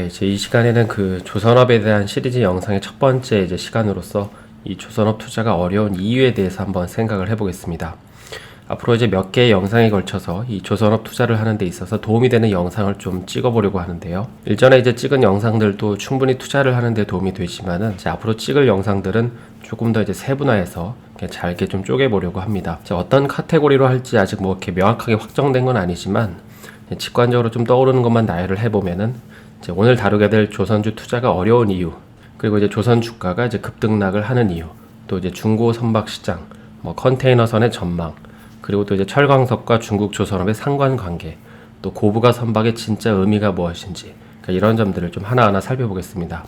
네, 이제 이 시간에는 그 조선업에 대한 시리즈 영상의 첫 번째 이제 시간으로서 이 조선업 투자가 어려운 이유에 대해서 한번 생각을 해보겠습니다. 앞으로 이제 몇 개의 영상에 걸쳐서 이 조선업 투자를 하는 데 있어서 도움이 되는 영상을 좀 찍어보려고 하는데요. 일전에 이제 찍은 영상들도 충분히 투자를 하는 데 도움이 되지만은 앞으로 찍을 영상들은 조금 더 이제 세분화해서 잘게 좀 쪼개보려고 합니다. 어떤 카테고리로 할지 아직 뭐 이렇게 명확하게 확정된 건 아니지만 직관적으로 좀 떠오르는 것만 나열을 해보면은 오늘 다루게 될 조선주 투자가 어려운 이유, 그리고 이제 조선 주가가 이제 급등락을 하는 이유, 또 이제 중고 선박 시장, 뭐 컨테이너선의 전망, 그리고 또 이제 철광석과 중국 조선업의 상관관계, 또 고부가 선박의 진짜 의미가 무엇인지 그러니까 이런 점들을 좀 하나하나 살펴보겠습니다.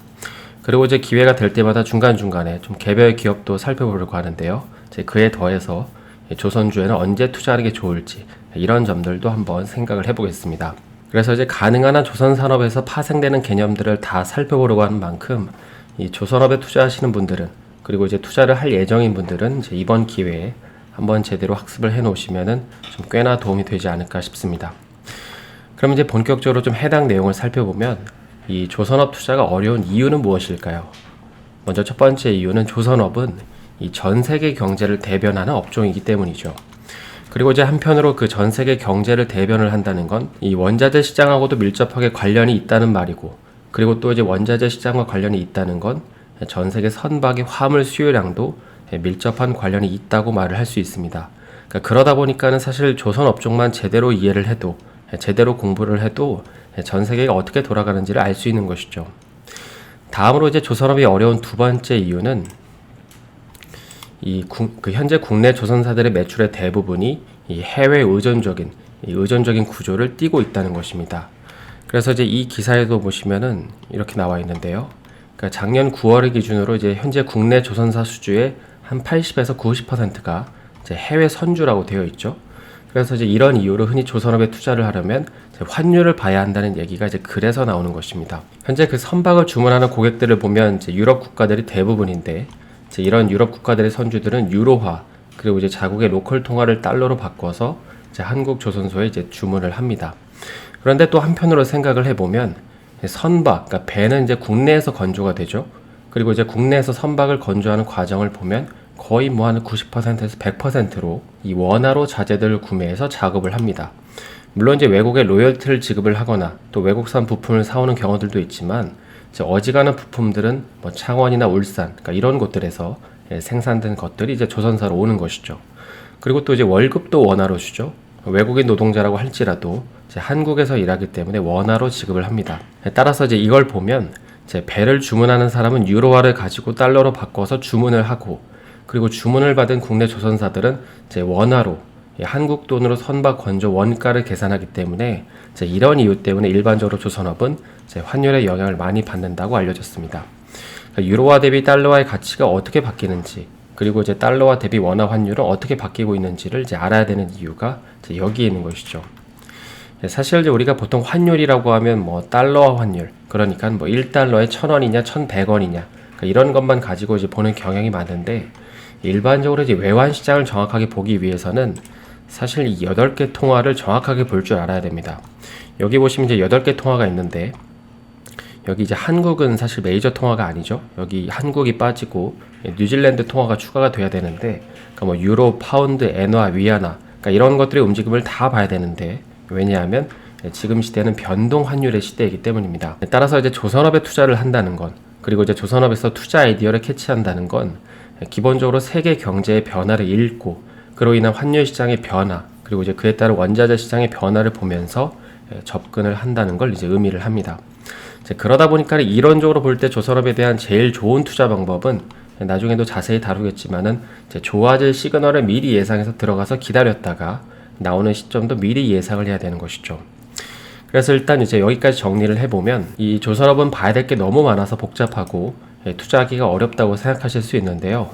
그리고 이제 기회가 될 때마다 중간중간에 좀 개별 기업도 살펴보려고 하는데요. 이제 그에 더해서 조선주에는 언제 투자하는 게 좋을지 이런 점들도 한번 생각을 해보겠습니다. 그래서 이제 가능한 한 조선 산업에서 파생되는 개념들을 다 살펴보려고 하는 만큼 이 조선업에 투자하시는 분들은 그리고 이제 투자를 할 예정인 분들은 이제 이번 기회에 한번 제대로 학습을 해 놓으시면은 좀 꽤나 도움이 되지 않을까 싶습니다. 그럼 이제 본격적으로 좀 해당 내용을 살펴보면 이 조선업 투자가 어려운 이유는 무엇일까요? 먼저 첫 번째 이유는 조선업은 이 전 세계 경제를 대변하는 업종이기 때문이죠. 그리고 이제 한편으로 그 전 세계 경제를 대변을 한다는 건 이 원자재 시장하고도 밀접하게 관련이 있다는 말이고 그리고 또 이제 원자재 시장과 관련이 있다는 건 전 세계 선박의 화물 수요량도 밀접한 관련이 있다고 말을 할 수 있습니다. 그러니까 그러다 보니까는 사실 조선 업종만 제대로 이해를 해도 제대로 공부를 해도 전 세계가 어떻게 돌아가는지를 알 수 있는 것이죠. 다음으로 이제 조선업이 어려운 두 번째 이유는 이그 현재 국내 조선사들의 매출의 대부분이 이 해외 의존적인 이 의존적인 구조를 띠고 있다는 것입니다. 그래서 이제 이 기사에도 보시면은 이렇게 나와 있는데요. 그러니까 작년 9월을 기준으로 이제 현재 국내 조선사 수주의 한 80에서 90%가 이제 해외 선주라고 되어 있죠. 그래서 이제 이런 이유로 흔히 조선업에 투자를 하려면 환율을 봐야 한다는 얘기가 이제 그래서 나오는 것입니다. 현재 그 선박을 주문하는 고객들을 보면 이제 유럽 국가들이 대부분인데 이런 유럽 국가들의 선주들은 유로화 그리고 이제 자국의 로컬 통화를 달러로 바꿔서 이제 한국 조선소에 이제 주문을 합니다. 그런데 또 한편으로 생각을 해보면 선박, 그러니까 배는 이제 국내에서 건조가 되죠. 그리고 이제 국내에서 선박을 건조하는 과정을 보면 거의 뭐 한 90%에서 100%로 이 원화로 자재들을 구매해서 작업을 합니다. 물론 이제 외국에 로열티를 지급을 하거나 또 외국산 부품을 사오는 경우들도 있지만 어지간한 부품들은 뭐 창원이나 울산 그러니까 이런 곳들에서 예, 생산된 것들이 이제 조선사로 오는 것이죠. 그리고 또 이제 월급도 원화로 주죠. 외국인 노동자라고 할지라도 한국에서 일하기 때문에 원화로 지급을 합니다. 따라서 이제 이걸 보면 이제 배를 주문하는 사람은 유로화를 가지고 달러로 바꿔서 주문을 하고 그리고 주문을 받은 국내 조선사들은 이제 원화로 한국 돈으로 선박 건조 원가를 계산하기 때문에 이런 이유 때문에 일반적으로 조선업은 환율의 영향을 많이 받는다고 알려졌습니다. 그러니까 유로화 대비 달러와의 가치가 어떻게 바뀌는지 그리고 이제 달러와 대비 원화 환율은 어떻게 바뀌고 있는지를 이제 알아야 되는 이유가 여기에 있는 것이죠. 사실 이제 우리가 보통 환율이라고 하면 뭐 달러와 환율 그러니까 뭐 1달러에 1000원이냐 1100원이냐 그러니까 이런 것만 가지고 이제 보는 경향이 많은데 일반적으로 이제 외환 시장을 정확하게 보기 위해서는 사실 이 8개 통화를 정확하게 볼 줄 알아야 됩니다. 여기 보시면 이제 8개 통화가 있는데 여기 이제 한국은 사실 메이저 통화가 아니죠. 여기 한국이 빠지고 뉴질랜드 통화가 추가가 돼야 되는데 그러니까 뭐 유로, 파운드, 엔화, 위안화 그러니까 이런 것들의 움직임을 다 봐야 되는데 왜냐하면 지금 시대는 변동 환율의 시대이기 때문입니다. 따라서 이제 조선업에 투자를 한다는 건 그리고 이제 조선업에서 투자 아이디어를 캐치한다는 건 기본적으로 세계 경제의 변화를 읽고 그로 인한 환율 시장의 변화 그리고 이제 그에 따른 원자재 시장의 변화를 보면서 접근을 한다는 걸 이제 의미를 합니다. 그러다 보니까 이론적으로 볼 때 조선업에 대한 제일 좋은 투자 방법은 나중에도 자세히 다루겠지만은 좋아질 시그널을 미리 예상해서 들어가서 기다렸다가 나오는 시점도 미리 예상을 해야 되는 것이죠. 그래서 일단 이제 여기까지 정리를 해보면 이 조선업은 봐야 될 게 너무 많아서 복잡하고 투자하기가 어렵다고 생각하실 수 있는데요.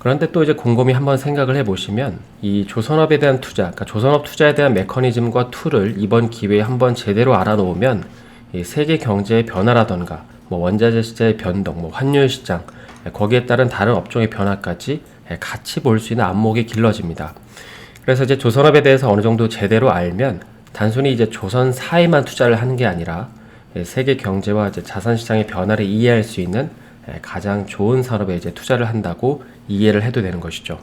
그런데 또 이제 곰곰이 한번 생각을 해보시면 이 조선업에 대한 투자, 그러니까 조선업 투자에 대한 메커니즘과 툴을 이번 기회에 한번 제대로 알아놓으면 이 세계 경제의 변화라던가 뭐 원자재 시장의 변동, 뭐 환율 시장 거기에 따른 다른 업종의 변화까지 같이 볼 수 있는 안목이 길러집니다. 그래서 이제 조선업에 대해서 어느 정도 제대로 알면 단순히 이제 조선사에만 투자를 하는 게 아니라 예, 세계 경제와 이제 자산 시장의 변화를 이해할 수 있는 예, 가장 좋은 산업에 이제 투자를 한다고 이해를 해도 되는 것이죠.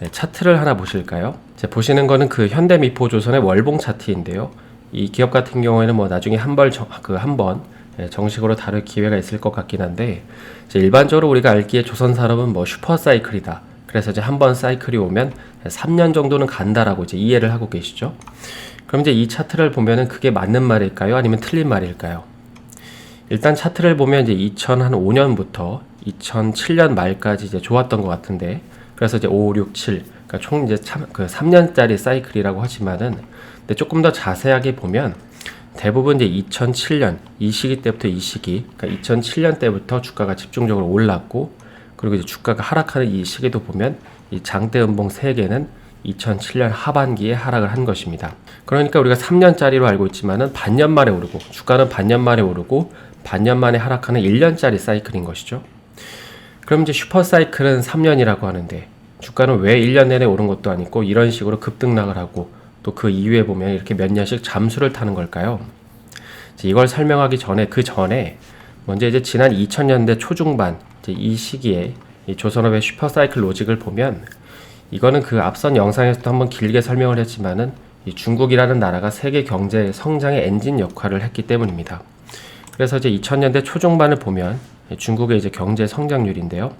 네, 차트를 하나 보실까요? 자, 보시는 거는 그 현대미포조선의 월봉 차트인데요. 이 기업 같은 경우에는 뭐 나중에 한벌그한번 예, 정식으로 다룰 기회가 있을 것 같긴 한데 일반적으로 우리가 알기에 조선 산업은 뭐 슈퍼 사이클이다. 그래서 이제 한 번 사이클이 오면 3년 정도는 간다라고 이제 이해를 하고 계시죠. 그럼 이제 이 차트를 보면은 그게 맞는 말일까요? 아니면 틀린 말일까요? 일단 차트를 보면 이제 2005년부터 2007년 말까지 이제 좋았던 것 같은데 그래서 이제 5, 6, 7 그러니까 총 이제 참, 그 3년짜리 사이클이라고 하지만은 근데 조금 더 자세하게 보면 대부분 이제 2007년 이 시기 때부터 이 시기, 그러니까 2007년 때부터 주가가 집중적으로 올랐고 그리고 이제 주가가 하락하는 이 시기도 보면 이 장대 음봉 3개는 2007년 하반기에 하락을 한 것입니다. 그러니까 우리가 3년짜리로 알고 있지만은 반년 만에 오르고 주가는 반년 만에 오르고 반년 만에 하락하는 1년짜리 사이클인 것이죠. 그럼 이제 슈퍼 사이클은 3년이라고 하는데 주가는 왜 1년 내내 오른 것도 아니고 이런 식으로 급등락을 하고 또 그 이후에 보면 이렇게 몇 년씩 잠수를 타는 걸까요? 이걸 설명하기 전에 그 전에 먼저 이제 지난 2000년대 초중반 이 시기에 이 조선업의 슈퍼 사이클 로직을 보면 이거는 그 앞선 영상에서도 한번 길게 설명을 했지만은 이 중국이라는 나라가 세계 경제 성장의 엔진 역할을 했기 때문입니다. 그래서 이제 2000년대 초중반을 보면 중국의 이제 경제 성장률인데요.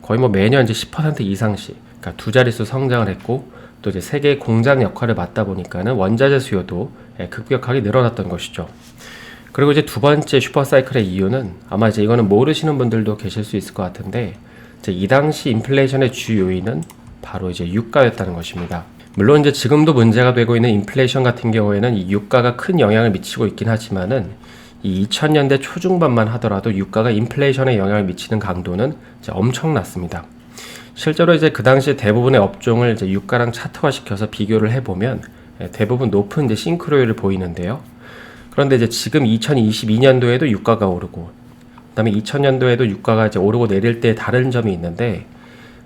거의 뭐 매년 이제 10% 이상씩, 그러니까 두 자릿수 성장을 했고 또 이제 세계 공장 역할을 맡다 보니까는 원자재 수요도 예, 급격하게 늘어났던 것이죠. 그리고 이제 두 번째 슈퍼사이클의 이유는 아마 이제 이거는 모르시는 분들도 계실 수 있을 것 같은데 이제 이 당시 인플레이션의 주 요인은 바로 이제 유가였다는 것입니다. 물론 이제 지금도 문제가 되고 있는 인플레이션 같은 경우에는 이 유가가 큰 영향을 미치고 있긴 하지만은 이 2000년대 초중반만 하더라도 유가가 인플레이션에 영향을 미치는 강도는 엄청났습니다. 실제로 이제 그 당시 대부분의 업종을 이제 유가랑 차트화 시켜서 비교를 해보면 예, 대부분 높은 이제 싱크로율을 보이는데요. 그런데 이제 지금 2022년도에도 유가가 오르고, 그다음에 2000년도에도 유가가 이제 오르고 내릴 때 다른 점이 있는데,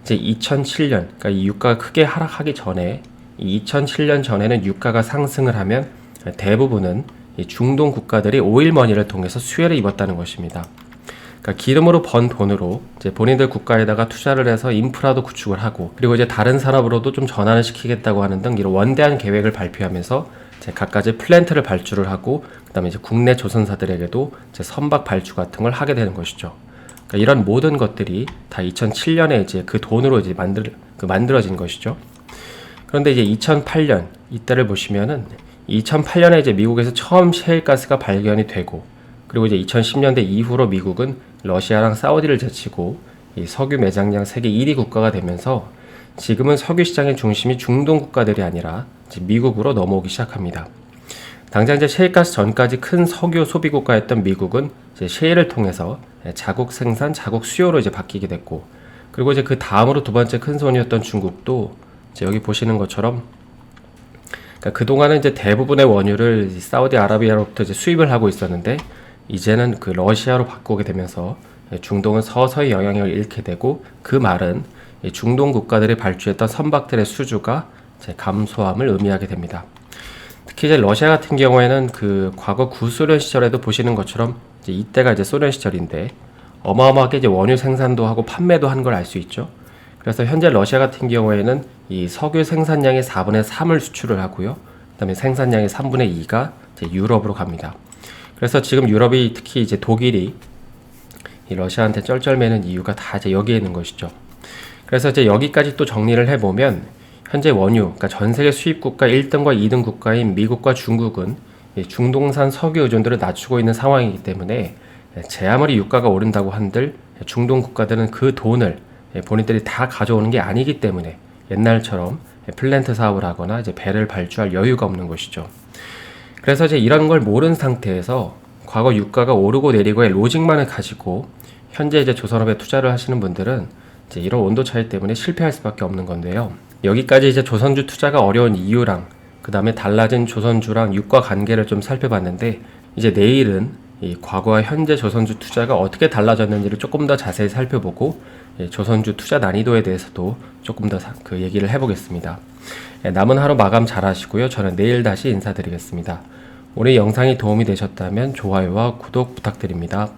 이제 2007년, 그러니까 이 유가가 크게 하락하기 전에, 2007년 전에는 유가가 상승을 하면 대부분은 중동 국가들이 오일머니를 통해서 수혜를 입었다는 것입니다. 그러니까 기름으로 번 돈으로 이제 본인들 국가에다가 투자를 해서 인프라도 구축을 하고 그리고 이제 다른 산업으로도 좀 전환을 시키겠다고 하는 등 이런 원대한 계획을 발표하면서 이제 각가지 플랜트를 발주를 하고 그다음에 이제 국내 조선사들에게도 이제 선박 발주 같은 걸 하게 되는 것이죠. 그러니까 이런 모든 것들이 다 2007년에 이제 그 돈으로 이제 만들 그 만들어진 것이죠. 그런데 이제 2008년 이때를 보시면은 2008년에 이제 미국에서 처음 셰일가스가 발견이 되고 그리고 이제 2010년대 이후로 미국은 러시아랑 사우디를 제치고 이 석유 매장량 세계 1위 국가가 되면서 지금은 석유 시장의 중심이 중동 국가들이 아니라 미국으로 넘어오기 시작합니다. 당장 이제 셰일가스 전까지 큰 석유 소비 국가였던 미국은 이제 셰일을 통해서 자국 생산, 자국 수요로 이제 바뀌게 됐고, 그리고 이제 그 다음으로 두 번째 큰 손이었던 중국도 이제 여기 보시는 것처럼 그러니까 그 동안은 이제 대부분의 원유를 사우디아라비아로부터 이제 수입을 하고 있었는데 이제는 그 러시아로 바꾸게 되면서 중동은 서서히 영향을 잃게 되고 그 말은 중동 국가들이 발주했던 선박들의 수주가 감소함을 의미하게 됩니다. 특히 이제 러시아 같은 경우에는 그 과거 구소련 시절에도 보시는 것처럼 이제 이때가 이제 소련 시절인데 어마어마하게 이제 원유 생산도 하고 판매도 한 걸 알 수 있죠. 그래서 현재 러시아 같은 경우에는 이 석유 생산량의 4분의 3을 수출을 하고요. 그다음에 생산량의 3분의 2가 유럽으로 갑니다. 그래서 지금 유럽이 특히 이제 독일이 이 러시아한테 쩔쩔매는 이유가 다 이제 여기에 있는 것이죠. 그래서 이제 여기까지 또 정리를 해보면 현재 원유, 그러니까 전 세계 수입 국가 1등과 2등 국가인 미국과 중국은 중동산 석유 의존도를 낮추고 있는 상황이기 때문에 제 아무리 유가가 오른다고 한들 중동 국가들은 그 돈을 본인들이 다 가져오는 게 아니기 때문에 옛날처럼 플랜트 사업을 하거나 이제 배를 발주할 여유가 없는 것이죠. 그래서 이제 이런 걸 모르는 상태에서 과거 유가가 오르고 내리고의 로직만을 가지고 현재 이제 조선업에 투자를 하시는 분들은 이제 이런 온도 차이 때문에 실패할 수밖에 없는 건데요. 여기까지 이제 조선주 투자가 어려운 이유랑 그 다음에 달라진 조선주랑 유가 관계를 좀 살펴봤는데 이제 내일은 이 과거와 현재 조선주 투자가 어떻게 달라졌는지를 조금 더 자세히 살펴보고 조선주 투자 난이도에 대해서도 조금 더 그 얘기를 해보겠습니다. 남은 하루 마감 잘 하시고요. 저는 내일 다시 인사드리겠습니다. 오늘 영상이 도움이 되셨다면 좋아요와 구독 부탁드립니다.